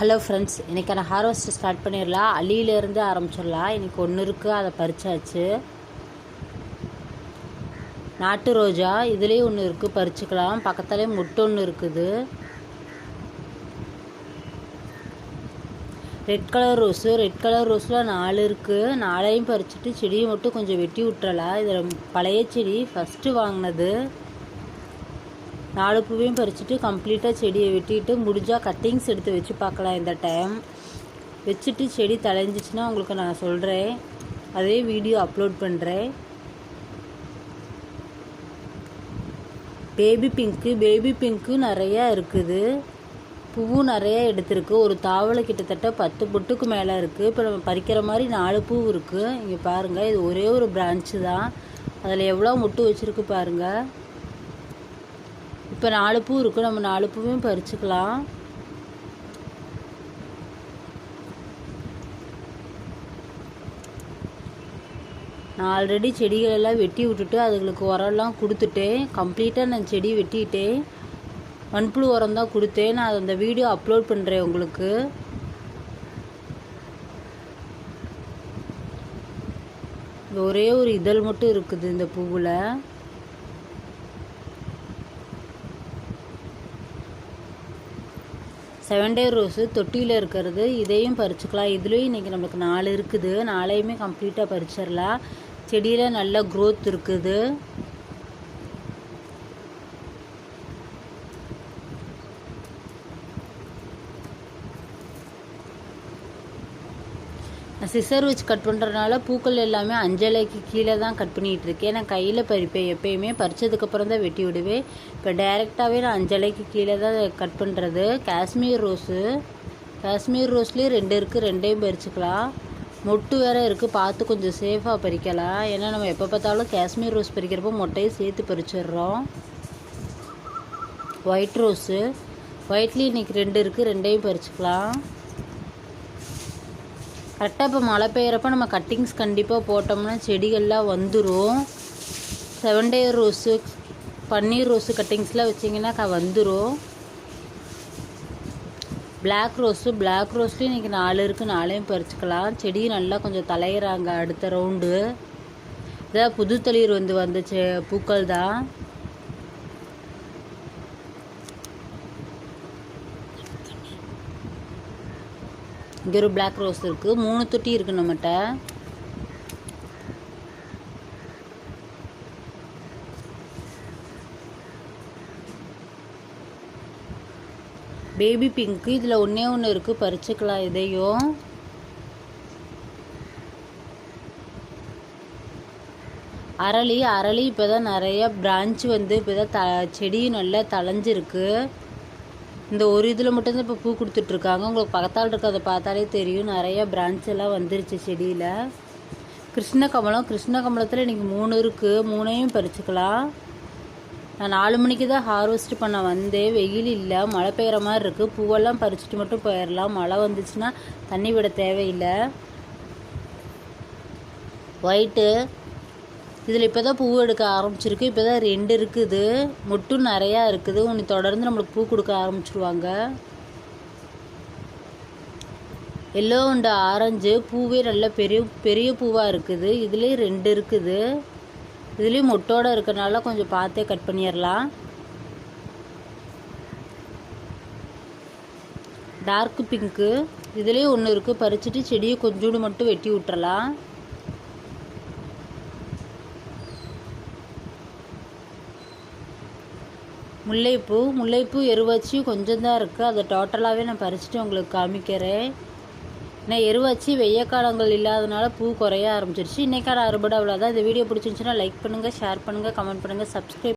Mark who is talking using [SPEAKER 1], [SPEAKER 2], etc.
[SPEAKER 1] Hello friends இன்றைக்கான harvest start பண்ணிடலாம். அலியிலேருந்து ஆரம்பிச்சிடலாம். இன்றைக்கி ஒன்று இருக்குது அதை பறிச்சாச்சு. நாட்டு ரோஜா இதுலேயும் ஒன்று இருக்குது பறிச்சுக்கலாம். பக்கத்துலேயே முட்டை ஒன்று இருக்குது. Red colour rose red colour ரோஸில் நாலு இருக்குது நாலையும் பறிச்சுட்டு செடியை மட்டும் கொஞ்சம் வெட்டி விட்டுறலாம். இதில் பழைய செடி. ஃபஸ்ட்டு வாங்கினது. நாலு பூவையும் பறிச்சுட்டு கம்ப்ளீட்டாக செடியை வெட்டிட்டு முடிஞ்சால் கட்டிங்ஸ் எடுத்து வச்சு பார்க்கலாம் இந்த டைம் வச்சுட்டு செடி தழைஞ்சிச்சின்னா உங்களுக்கு நான் சொல்கிறேன் அதே வீடியோ அப்லோட் பண்ணுறேன் பேபி பிங்க்கு பேபி பிங்க்கு நிறையா இருக்குது. பூவும் நிறையா எடுத்திருக்கு. ஒரு தாவலை கிட்டத்தட்ட பத்து பொட்டுக்கு மேலே இருக்குது இப்போ நம்ம பறிக்கிற மாதிரி நாலு பூ இருக்குது இங்கே பாருங்கள் இது ஒரே ஒரு பிரான்ச்சு தான். அதில் எவ்வளோ முட்டு வச்சுருக்கு பாருங்கள் இப்போ நாலு பூ இருக்குது நம்ம நாலு பூவையும் பறிச்சுக்கலாம். நான் ஆல்ரெடி செடிகள் எல்லாம் வெட்டி விட்டுட்டு அதுங்களுக்கு உரம்லாம் கொடுத்துட்டேன். கம்ப்ளீட்டாக நான் செடி வெட்டிட்டேன். மண்புழு உரம் தான் கொடுத்தேன். நான் அந்த வீடியோ அப்லோட் பண்ணுறேன் உங்களுக்கு. ஒரே ஒரு இதழ் மட்டும் இருக்குது இந்த பூவில். செவன் டே ரோஸு தொட்டியில் இருக்கிறது. இதையும் பறிச்சுக்கலாம். இதுலேயும் இன்றைக்கி நம்மளுக்கு நாலு இருக்குது. நாளையுமே கம்ப்ளீட்டாக பறிச்சிடலாம் செடியில் நல்ல க்ரோத் இருக்குது. நான் சிசர் வச்சு கட் பண்ணுறதுனால பூக்கள் எல்லாமே அஞ்சலைக்கு கீழே தான் கட் பண்ணிகிட்டு இருக்கேன் நான் கையில் பறிப்பேன் எப்பயுமே பறித்ததுக்கப்புறம் தான் வெட்டி விடுவேன். இப்போ டைரெக்டாகவே நான் அஞ்சலைக்கு கீழே தான் கட் பண்ணுறது காஷ்மீர் ரோஸு. காஷ்மீர் ரோஸ்லேயும் ரெண்டு இருக்குது ரெண்டையும் பறிச்சுக்கலாம். மொட்டு வேறு இருக்குது பார்த்து கொஞ்சம் சேஃபாக பறிக்கலாம். ஏன்னா நம்ம எப்போ பார்த்தாலும் காஷ்மீர் ரோஸ் பறிக்கிறப்போ மொட்டையும் சேர்த்து பறிச்சிடுறோம். White rose. ஒயிட்லேயும் இன்றைக்கி ரெண்டு இருக்குது ரெண்டையும் பறிச்சுக்கலாம். கரெக்டாக இப்போ மழை பெய்கிறப்ப நம்ம கட்டிங்ஸ் கண்டிப்பாக போட்டோம்னா செடிகள்லாம் வந்துடும் செவன் டே ரோஸு பன்னீர் ரோஸு கட்டிங்ஸ்லாம் வச்சிங்கன்னா க வந்துடும் பிளாக் ரோஸு பிளாக் ரோஸ்லேயும் இன்றைக்கி நாலு இருக்குது நாளையும் பறிச்சுக்கலாம். செடி நல்லா கொஞ்சம் தலையிறாங்க அடுத்த ரவுண்டு இதான் புது தளிர் வந்து வந்துச்சு பூக்கள் தான் இங்கே ஒரு பிளாக் ரோஸ் இருக்குது மூணு தொட்டி இருக்குது நம்மகிட்ட. பேபி பிங்க்கு இதில் ஒன்றே ஒன்று இருக்குது பறிச்சுக்கலாம் இதையும். அரளி அரளி இப்போ தான் நிறைய பிரான்ச் வந்து இப்போ தான் த செடியும் நல்லா தளைஞ்சிருக்கு இந்த ஒரு இதில் மட்டும்தான் இப்போ பூ கொடுத்துட்ருக்காங்க. உங்களுக்கு பக்கத்தால் இருக்கிறத பார்த்தாலே தெரியும். நிறைய பிரான்ச் எல்லாம் வந்துருச்சு செடியில். கிருஷ்ண கமலம் கிருஷ்ண கமலத்தில் இன்றைக்கி மூணு இருக்குது மூணையும் பறிச்சுக்கலாம். நான் நாலு மணிக்கு தான் ஹார்வெஸ்ட் பண்ண வந்தேன். வெயில் இல்லை மழை பெய்கிற மாதிரி இருக்குது பூவெல்லாம் பறிச்சுட்டு மட்டும் போயிடலாம் மழை வந்துச்சுன்னா தண்ணி விட தேவையில்லை. ஒயிட்டு இதில் இப்போ தான் பூ எடுக்க ஆரம்பிச்சிருக்கு. இப்போ தான் ரெண்டு இருக்குது. மொட்டும் நிறையா இருக்குது. உன்னை தொடர்ந்து நம்மளுக்கு பூ கொடுக்க ஆரம்பிச்சிருவாங்க. எல்லோ உண்டு ஆரஞ்சு பூவே நல்ல பெரிய பெரிய பூவாக இருக்குது. இதுலேயும் ரெண்டு இருக்குது. இதுலேயும் மொட்டோடு இருக்கிறனால கொஞ்சம் பார்த்தே கட் பண்ணிடலாம். Dark pink. இதுலேயும் ஒன்று இருக்குது பறிச்சுட்டு செடியை கொஞ்சோண்டு மட்டும் வெட்டி விட்டுறலாம். முல்லைப்பூ முல்லைப்பூ எருவாச்சி கொஞ்சம் தான் இருக்குது அதை டோட்டலாகவே நான் பறிச்சுட்டு உங்களுக்கு காமிக்கிறேன். நான் எருவாச்சி வெய்ய காலங்கள் இல்லாதனால பூ குறைய ஆரம்பிச்சிருச்சு. இன்றைக்கான அறுபடை அவ்வளோதான் இந்த வீடியோ பிடிச்சிருந்துச்சுன்னா லைக் பண்ணுங்கள் ஷேர் பண்ணுங்கள் கமெண்ட் பண்ணுங்கள் சப்ஸ்கிரைப்